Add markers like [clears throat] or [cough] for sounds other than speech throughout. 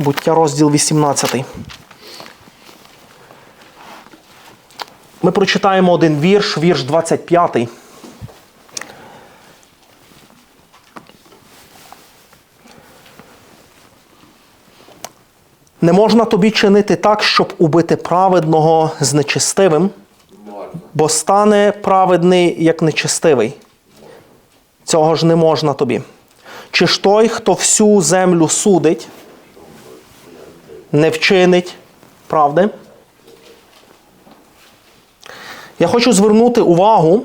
Буття розділ 18. Ми прочитаємо один вірш, вірш 25. Не можна тобі чинити так, щоб убити праведного з нечестивим, бо стане праведний як нечестивий. Цього ж не можна тобі. Чи ж той, хто всю землю судить, не вчинить правди? Я хочу звернути увагу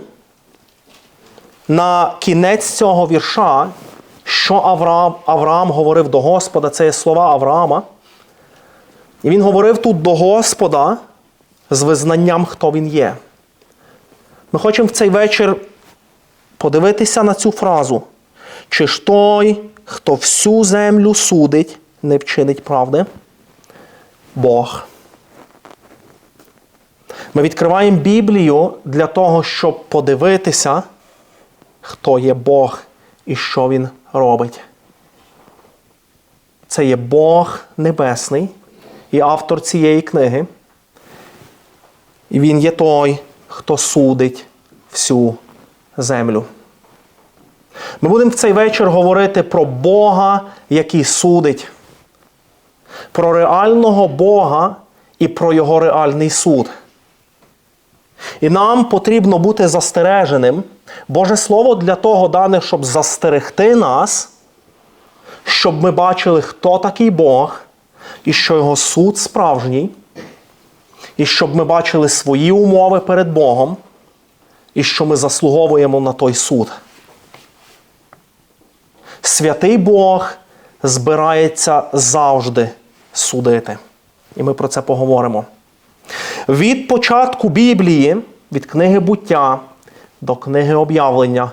на кінець цього вірша, що Авраам, Авраам говорив до Господа. Це є слова Авраама. І він говорив тут до Господа з визнанням, хто він є. Ми хочемо в цей вечір подивитися на цю фразу. Чи ж той, хто всю землю судить, не вчинить правди? Бог. Ми відкриваємо Біблію для того, щоб подивитися, хто є Бог і що Він робить. Це є Бог Небесний і автор цієї книги. І Він є той, хто судить всю землю. Ми будемо в цей вечір говорити про Бога, який судить, про реального Бога і про Його реальний суд. І нам потрібно бути застереженим. Боже Слово для того дане, щоб застерегти нас, щоб ми бачили, хто такий Бог, і що Його суд справжній, і щоб ми бачили свої умови перед Богом, і що ми заслуговуємо на той суд. Святий Бог збирається завжди судити. І ми про це поговоримо. Від початку Біблії, від книги буття до книги об'явлення,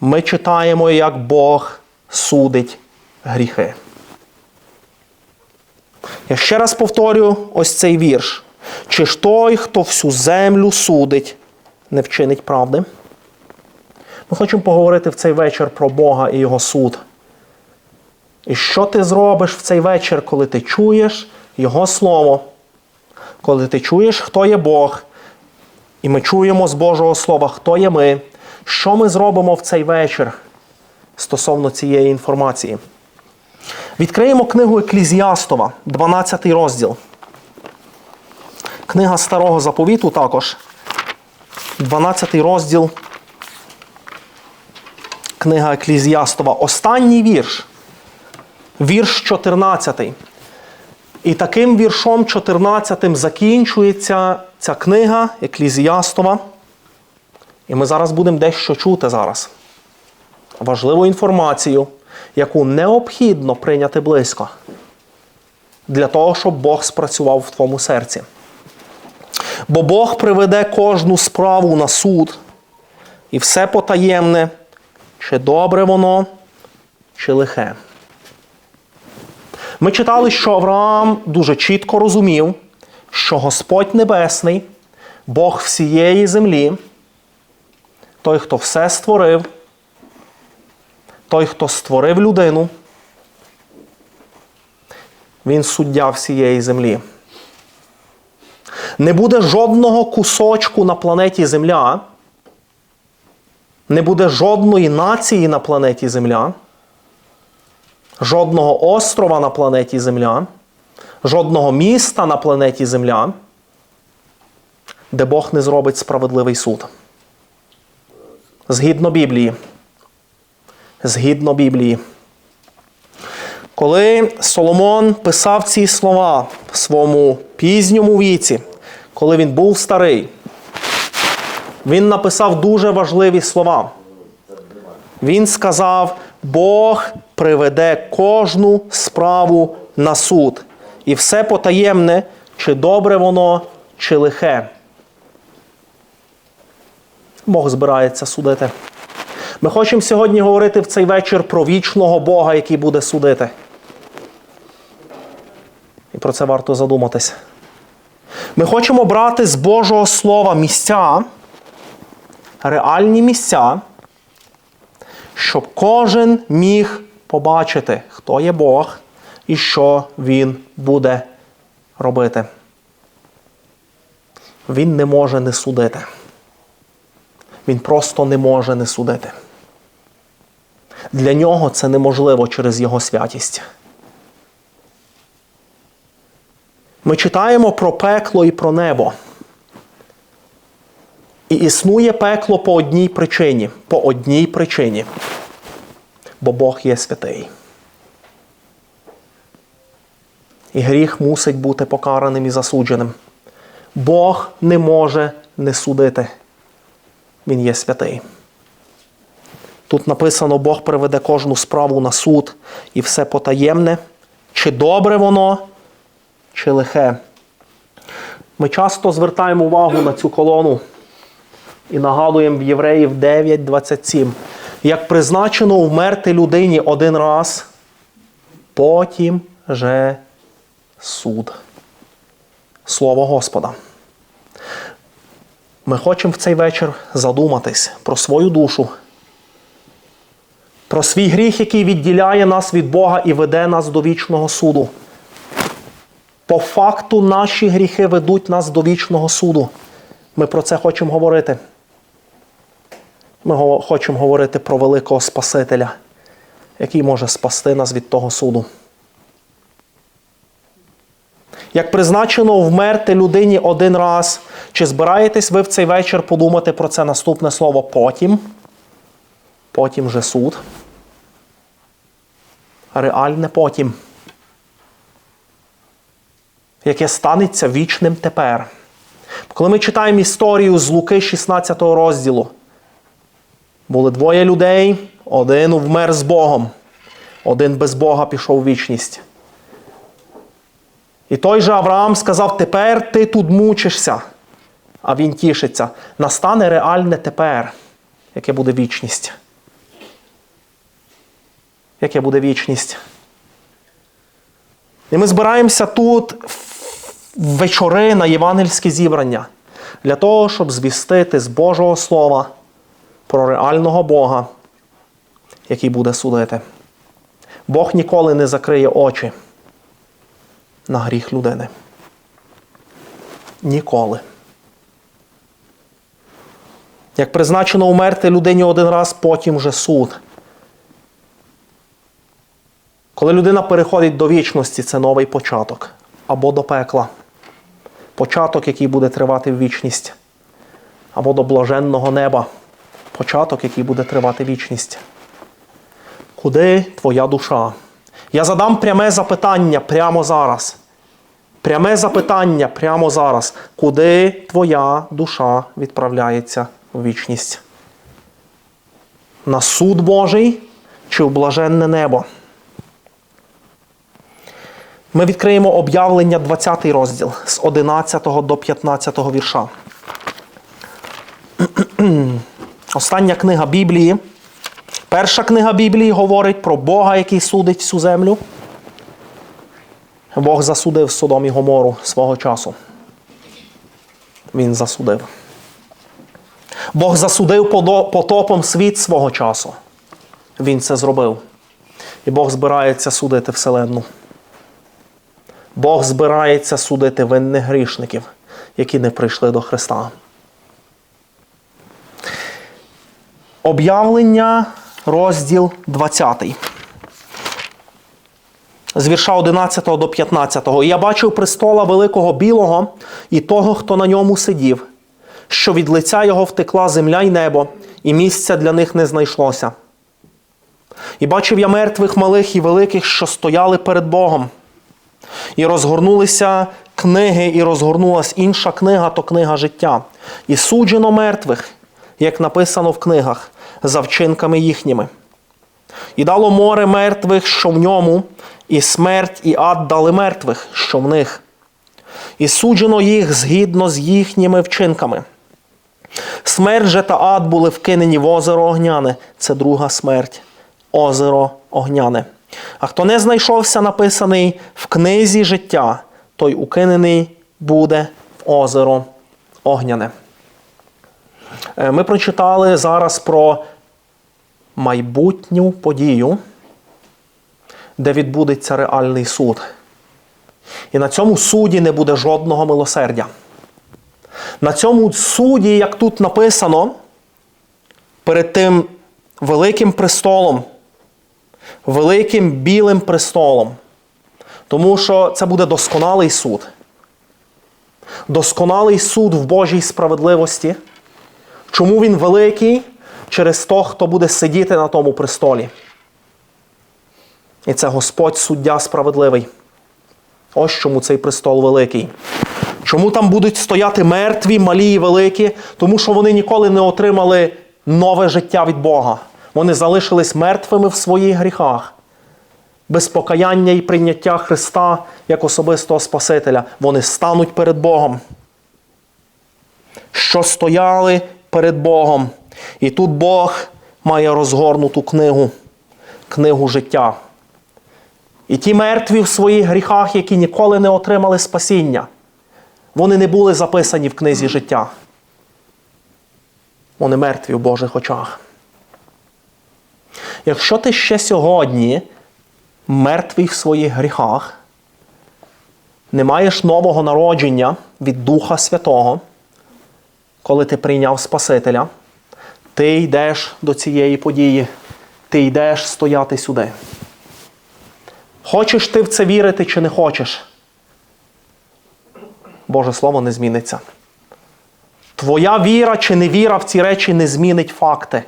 ми читаємо, як Бог судить гріхи. Я ще раз повторю ось цей вірш. Чи ж той, хто всю землю судить, не вчинить правди? Ми хочемо поговорити в цей вечір про Бога і Його суд. І що ти зробиш в цей вечір, коли ти чуєш Його Слово, коли ти чуєш, хто є Бог, і ми чуємо з Божого Слова, хто є ми, що ми зробимо в цей вечір стосовно цієї інформації? Відкриємо книгу Еклізіастова, 12 розділ. Книга Старого Заповіту також. 12 розділ. Книга Еклізіастова. Останній вірш. Вірш 14. І таким віршом 14 закінчується ця книга Еклізіастова. І ми зараз будемо дещо чути зараз. Важливу інформацію, яку необхідно прийняти близько. Для того, щоб Бог спрацював в твоєму серці. Бо Бог приведе кожну справу на суд, і все потаємне, чи добре воно, чи лихе. Ми читали, що Авраам дуже чітко розумів, що Господь Небесний, Бог всієї землі, той, хто все створив, той, хто створив людину, він суддя всієї землі. Не буде жодного кусочку на планеті Земля, не буде жодної нації на планеті Земля, жодного острова на планеті Земля, жодного міста на планеті Земля, де Бог не зробить справедливий суд. Згідно Біблії. Згідно Біблії. Коли Соломон писав ці слова в своєму пізньому віці, коли він був старий, він написав дуже важливі слова. Він сказав: Бог приведе кожну справу на суд, і все потаємне, чи добре воно, чи лихе. Бог збирається судити. Ми хочемо сьогодні говорити в цей вечір про вічного Бога, який буде судити. І про це варто задуматися. Ми хочемо брати з Божого Слова місця, реальні місця, щоб кожен міг побачити, хто є Бог, і що він буде робити. Він не може не судити. Він просто не може не судити. Для нього це неможливо через його святість. Ми читаємо про пекло і про небо. І існує пекло по одній причині. По одній причині. Бо Бог є святий. І гріх мусить бути покараним і засудженим. Бог не може не судити. Він є святий. Тут написано, Бог приведе кожну справу на суд і все потаємне, чи добре воно, чи лихе. Ми часто звертаємо увагу на цю колону і нагадуємо в Євреїв 9.27. Як призначено вмерти людині один раз, потім же суд. Слово Господа. Ми хочемо в цей вечір задуматись про свою душу, про свій гріх, який відділяє нас від Бога і веде нас до вічного суду. По факту наші гріхи ведуть нас до вічного суду. Ми про це хочемо говорити. Ми хочемо говорити про великого Спасителя, який може спасти нас від того суду. Як призначено вмерти людині один раз, чи збираєтесь ви в цей вечір подумати про це наступне слово потім? Потім же суд. Реальне потім. Яке станеться вічним тепер. Коли ми читаємо історію з Луки 16 розділу, були двоє людей, один вмер з Богом, один без Бога пішов у вічність. І той же Авраам сказав: тепер ти тут мучишся, а він тішиться. Настане реальне тепер, яке буде вічність. Яке буде вічність. І ми збираємося тут вечори на євангельське зібрання для того, щоб звістити з Божого Слова про реального Бога, який буде судити. Бог ніколи не закриє очі на гріх людини. Ніколи. Як призначено умерти людині один раз, потім вже суд. Коли людина переходить до вічності, це новий початок або до пекла. Початок, який буде тривати в вічність, або до блаженного неба. Початок, який буде тривати вічність. Куди твоя душа? Я задам пряме запитання прямо зараз. Пряме запитання прямо зараз. Куди твоя душа відправляється в вічність? На суд Божий чи в блаженне небо? Ми відкриємо об'явлення 20 розділ з 11 до 15 вірша. [clears throat] Остання книга Біблії. Перша книга Біблії говорить про Бога, який судить всю землю. Бог засудив Содом і Гомору свого часу. Він засудив. Бог засудив потопом світ свого часу. Він це зробив. І Бог збирається судити Вселенну. Бог збирається судити винних грішників, які не прийшли до Христа. Об'явлення, розділ 20. З вірша 11 до 15. І я бачив престола великого білого і того, хто на ньому сидів, що від лиця його втекла земля й небо, і місця для них не знайшлося. І бачив я мертвих малих і великих, що стояли перед Богом. І розгорнулися книги, і розгорнулась інша книга то книга життя. І суджено мертвих, як написано в книгах, за вчинками їхніми. І дало море мертвих, що в ньому, і смерть, і ад дали мертвих, що в них. І суджено їх згідно з їхніми вчинками. Смерть же та ад були вкинені в озеро огняне. Це друга смерть, озеро огняне. А хто не знайшовся, написаний в книзі життя, той укинений буде в озеро огняне. Е, ми прочитали зараз про майбутню подію, де відбудеться реальний суд. І на цьому суді не буде жодного милосердя. На цьому суді, як тут написано, перед тим великим престолом, великим білим престолом. Тому що це буде досконалий суд. Досконалий суд в Божій справедливості. Чому він великий? Через того, хто буде сидіти на тому престолі. І це Господь суддя справедливий. Ось чому цей престол великий. Чому там будуть стояти мертві, малі і великі? Тому що вони ніколи не отримали нове життя від Бога. Вони залишились мертвими в своїх гріхах. Без покаяння і прийняття Христа як особистого Спасителя. Вони стануть перед Богом. Що стояли перед Богом. І тут Бог має розгорнуту книгу, книгу життя. І ті мертві в своїх гріхах, які ніколи не отримали спасіння, вони не були записані в книзі життя. Вони мертві в Божих очах. Якщо ти ще сьогодні мертвий в своїх гріхах, не маєш нового народження від Духа Святого, коли ти прийняв Спасителя, ти йдеш до цієї події, ти йдеш стояти сюди. Хочеш ти в це вірити чи не хочеш? Боже Слово не зміниться. Твоя віра чи невіра в ці речі не змінить факти.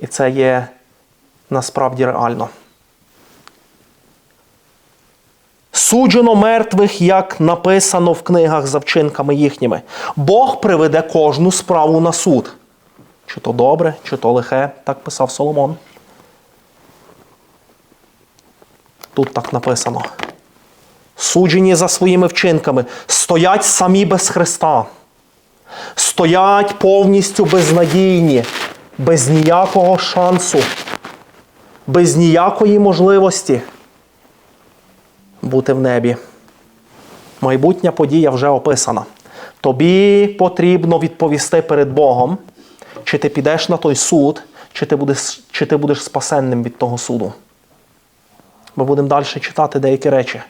І це є насправді реально. Суджено мертвих, як написано в книгах за вчинками їхніми. Бог приведе кожну справу на суд. Чи то добре, чи то лихе, так писав Соломон. Тут так написано. Суджені за своїми вчинками, стоять самі без Христа, стоять повністю безнадійні, без ніякого шансу, без ніякої можливості бути в небі. Майбутня подія вже описана. Тобі потрібно відповісти перед Богом, чи ти підеш на той суд, чи ти будеш, чи ти будеш спасенним від того суду. Ми будемо далі читати деякі речі.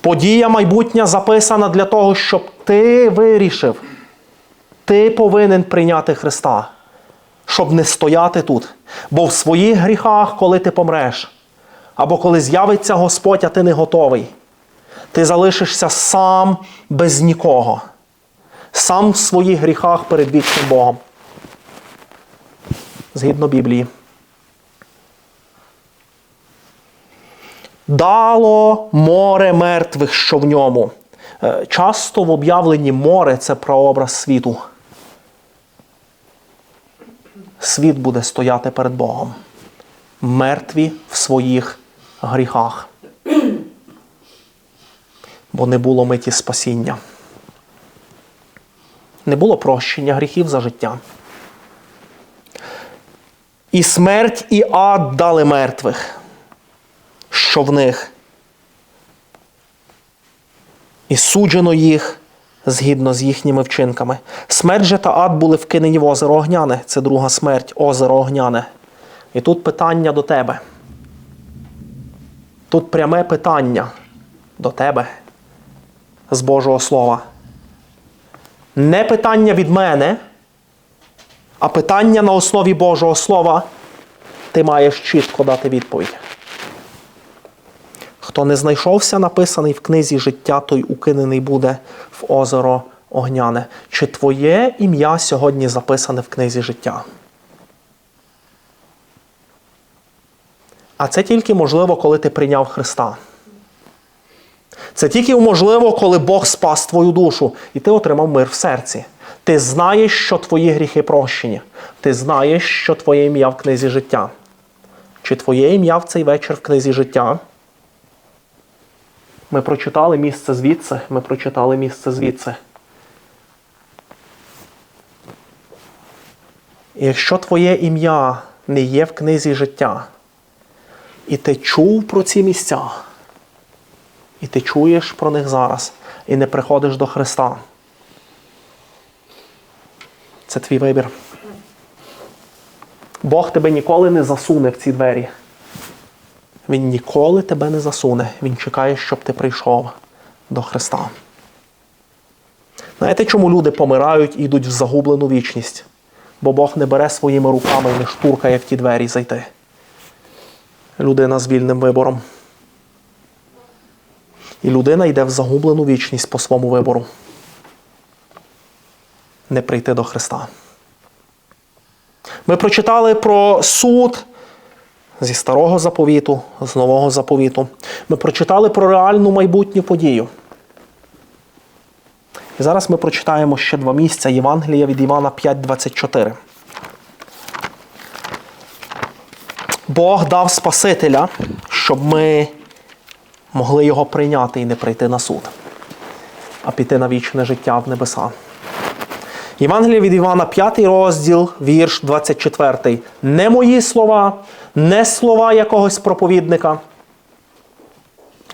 Подія майбутня записана для того, щоб ти вирішив. Ти повинен прийняти Христа, щоб не стояти тут. Бо в своїх гріхах, коли ти помреш, або коли з'явиться Господь, а ти не готовий, ти залишишся сам без нікого, сам в своїх гріхах перед вічним Богом. Згідно Біблії. Дало море мертвих, що в ньому. Е, Часто в об'явленні море це прообраз світу. Світ буде стояти перед Богом. Мертві в своїх гріхах. Бо не було миті спасіння. Не було прощення гріхів за життя. І смерть, і ад дали мертвих що в них. І суджено їх згідно з їхніми вчинками. Смерть же та ад були вкинені в озеро Огняне. Це друга смерть, озеро Огняне. І тут питання до тебе. Тут пряме питання до тебе з Божого Слова. Не питання від мене, а питання на основі Божого Слова. Ти маєш чітко дати відповідь. Хто не знайшовся, написаний в книзі життя, той укинений буде в озеро Огняне. Чи твоє ім'я сьогодні записане в книзі життя? А це тільки можливо, коли ти прийняв Христа. Це тільки можливо, коли Бог спас твою душу, і ти отримав мир в серці. Ти знаєш, що твої гріхи прощені. Ти знаєш, що твоє ім'я в книзі життя. Чи твоє ім'я в цей вечір в книзі життя? Ми прочитали місце звідси, ми прочитали місце звідси. І якщо твоє ім'я не є в книзі життя, і ти чув про ці місця, і ти чуєш про них зараз, і не приходиш до Христа, це твій вибір. Бог тебе ніколи не засуне в ці двері. Він ніколи тебе не засуне. Він чекає, щоб ти прийшов до Христа. Знаєте, чому люди помирають і йдуть в загублену вічність? Бо Бог не бере своїми руками і не штуркає в ті двері зайти. Людина з вільним вибором. І людина йде в загублену вічність по своєму вибору. Не прийти до Христа. Ми прочитали про суд зі старого заповіту, з нового заповіту. Ми прочитали про реальну майбутню подію. І зараз ми прочитаємо ще два місця Євангелія від Івана 5,24. Бог дав Спасителя, щоб ми могли його прийняти і не прийти на суд, а піти на вічне життя в небеса. Євангелія від Івана, 5 розділ, вірш 24. Не мої слова, не слова якогось проповідника.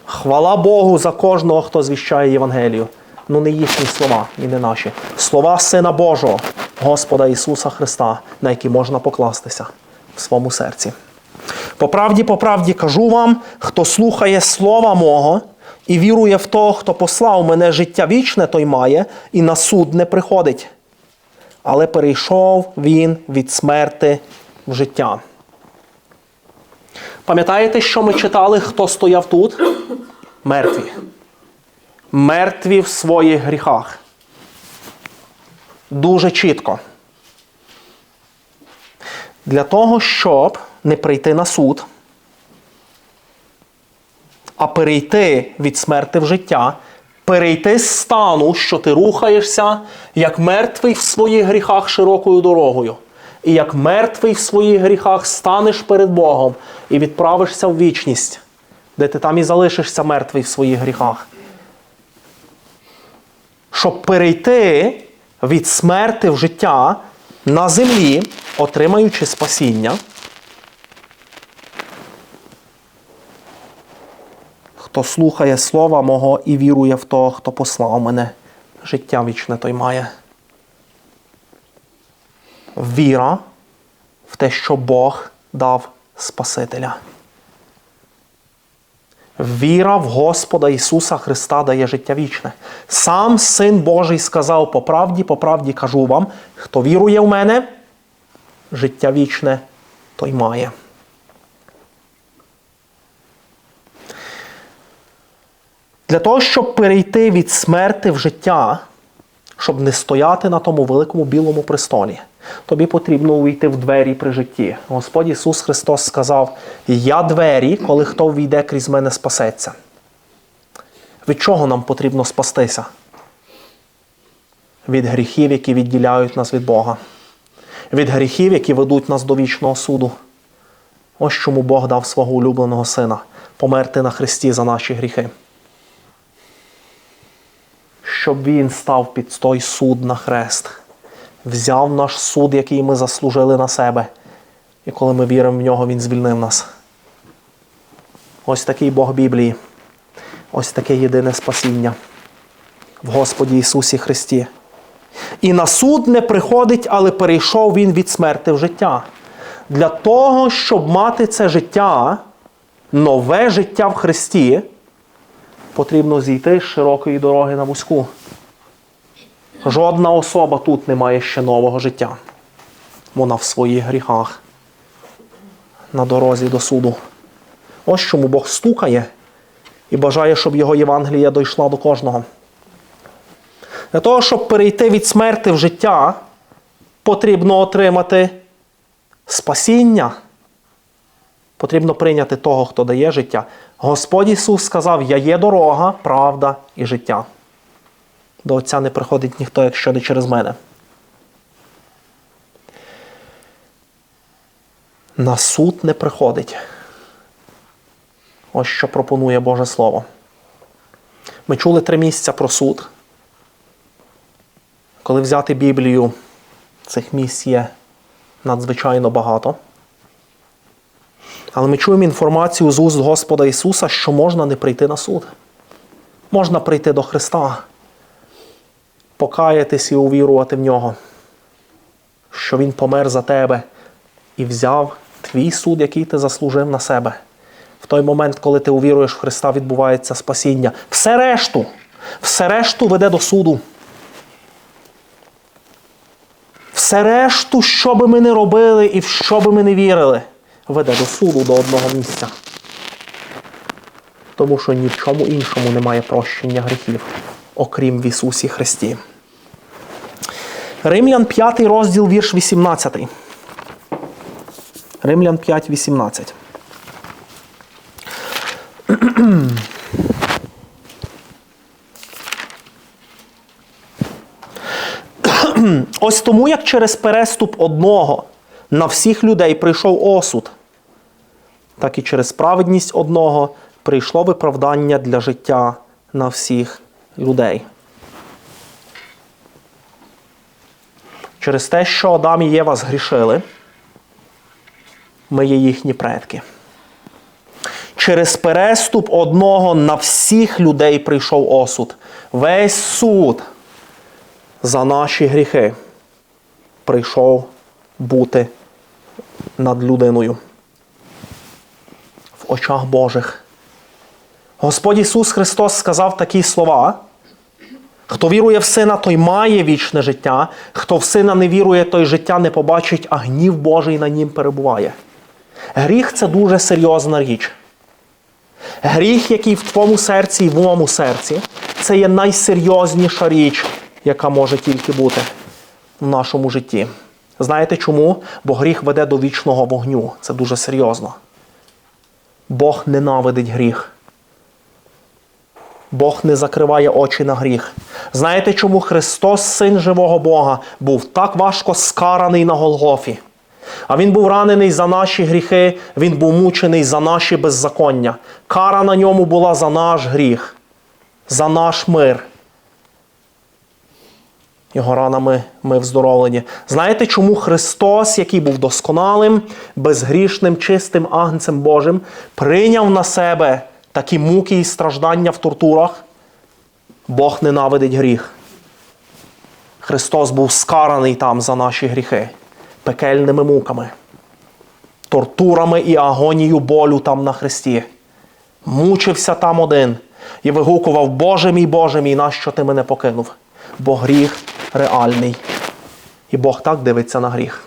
Хвала Богу за кожного, хто звіщає Євангелію. Ну, не їхні слова і не наші. Слова Сина Божого, Господа Ісуса Христа, на які можна покластися в своєму серці. По правді, по правді кажу вам, хто слухає слова мого і вірує в того, хто послав мене життя вічне, той має, і на суд не приходить. Але перейшов він від смерти в життя. Пам'ятаєте, що ми читали, хто стояв тут? Мертві. Мертві в своїх гріхах. Дуже чітко. Для того, щоб не прийти на суд, а перейти від смерти в життя, перейти з стану, що ти рухаєшся, як мертвий в своїх гріхах широкою дорогою. І як мертвий в своїх гріхах станеш перед Богом і відправишся в вічність, де ти там і залишишся мертвий в своїх гріхах. Щоб перейти від смерти в життя на землі, отримаючи спасіння. Хто слухає слова мого і вірує в того, хто послав мене, життя вічне той має. Віра в те, що Бог дав Спасителя. Віра в Господа Ісуса Христа дає життя вічне. Сам Син Божий сказав по правді, по правді кажу вам, хто вірує в мене, життя вічне той має. Для того, щоб перейти від смерти в життя, щоб не стояти на тому великому білому престолі, тобі потрібно увійти в двері при житті. Господь Ісус Христос сказав: Я двері, коли хто війде крізь мене, спасеться. Від чого нам потрібно спастися? Від гріхів, які відділяють нас від Бога, від гріхів, які ведуть нас до вічного суду. Ось чому Бог дав свого улюбленого Сина померти на Христі за наші гріхи щоб він став під той суд на хрест, взяв наш суд, який ми заслужили на себе. І коли ми віримо в нього, Він звільнив нас. Ось такий Бог Біблії, ось таке єдине спасіння в Господі Ісусі Христі. І на суд не приходить, але перейшов Він від смерти в життя. Для того, щоб мати це життя, нове життя в Христі потрібно зійти з широкої дороги на вузьку. Жодна особа тут не має ще нового життя. Вона в своїх гріхах, на дорозі до суду. Ось чому Бог стукає і бажає, щоб його Євангелія дійшла до кожного. Для того, щоб перейти від смерти в життя, потрібно отримати спасіння. Потрібно прийняти того, хто дає життя. Господь Ісус сказав: Я є дорога, правда і життя. До Отця не приходить ніхто, якщо не через мене. На суд не приходить. Ось що пропонує Боже Слово. Ми чули три місця про суд. Коли взяти Біблію, цих місць є надзвичайно багато. Але ми чуємо інформацію з уст Господа Ісуса, що можна не прийти на суд. Можна прийти до Христа, покаятись і увірувати в нього, що Він помер за тебе і взяв твій суд, який ти заслужив на себе. В той момент, коли ти увіруєш в Христа, відбувається спасіння. Все решту, все решту веде до суду. Все решту, що би ми не робили і в що би ми не вірили, веде до суду до одного місця. Тому що ні в чому іншому немає прощення гріхів, окрім в Ісусі Христі. Римлян 5 розділ, вірш 18. Римлян 5, 18. Ось тому, як через переступ одного на всіх людей прийшов осуд, так і через праведність одного прийшло виправдання для життя на всіх людей. Через те, що Адам і Єва згрішили, ми є їхні предки. Через переступ одного на всіх людей прийшов осуд. Весь суд за наші гріхи прийшов бути над людиною в очах Божих. Господь Ісус Христос сказав такі слова. Хто вірує в сина, той має вічне життя. Хто в сина не вірує, той життя не побачить, а гнів Божий на нім перебуває. Гріх це дуже серйозна річ. Гріх, який в твоєму серці і в моєму серці, це є найсерйозніша річ, яка може тільки бути в нашому житті. Знаєте чому? Бо гріх веде до вічного вогню. Це дуже серйозно. Бог ненавидить гріх. Бог не закриває очі на гріх. Знаєте, чому Христос, Син живого Бога, був так важко скараний на Голгофі? А Він був ранений за наші гріхи, Він був мучений за наші беззаконня. Кара на ньому була за наш гріх, за наш мир. Його ранами ми вздоровлені. Знаєте, чому Христос, який був досконалим, безгрішним, чистим агнцем Божим, прийняв на себе такі муки і страждання в тортурах? Бог ненавидить гріх. Христос був скараний там за наші гріхи, пекельними муками, тортурами і агонією болю там на Христі. Мучився там один і вигукував, Боже мій, Боже мій, нащо ти мене покинув? Бо гріх реальний. І Бог так дивиться на гріх.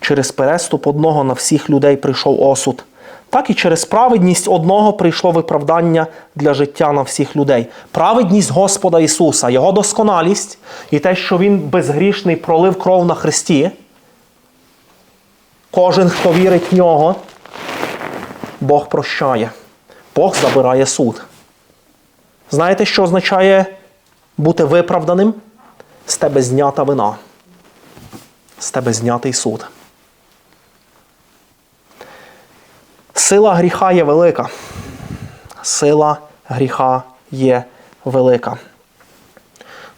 Через переступ одного на всіх людей прийшов осуд. Так і через праведність одного прийшло виправдання для життя на всіх людей. Праведність Господа Ісуса, Його досконалість і те, що Він безгрішний пролив кров на Христі. Кожен, хто вірить в нього, Бог прощає. Бог забирає суд. Знаєте, що означає бути виправданим? З тебе знята вина. З тебе знятий суд. Сила гріха є велика. Сила гріха є велика.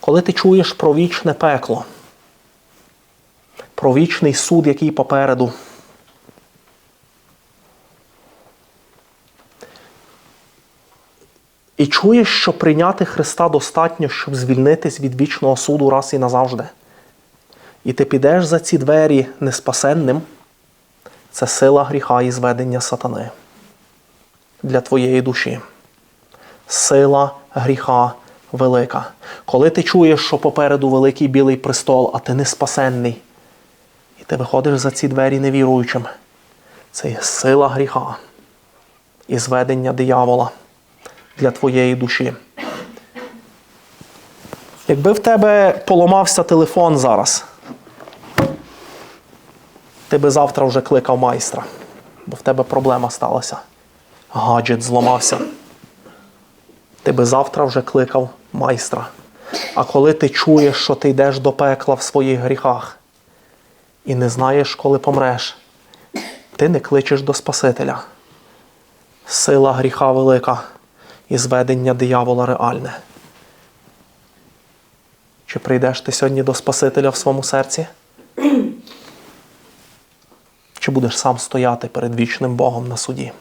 Коли ти чуєш про вічне пекло, про вічний суд, який попереду, і чуєш, що прийняти Христа достатньо, щоб звільнитись від вічного суду раз і назавжди. І ти підеш за ці двері неспасенним, це сила гріха і зведення сатани для твоєї душі. Сила гріха велика. Коли ти чуєш, що попереду великий білий престол, а ти не спасенний, і ти виходиш за ці двері невіруючим, це є сила гріха і зведення диявола для твоєї душі. Якби в тебе поламався телефон зараз, ти би завтра вже кликав майстра, бо в тебе проблема сталася. Гаджет зламався. Ти би завтра вже кликав майстра. А коли ти чуєш, що ти йдеш до пекла в своїх гріхах і не знаєш, коли помреш, ти не кличеш до Спасителя. Сила гріха велика і зведення диявола реальне. Чи прийдеш ти сьогодні до Спасителя в своєму серці? Чи будеш сам стояти перед вічним Богом на суді?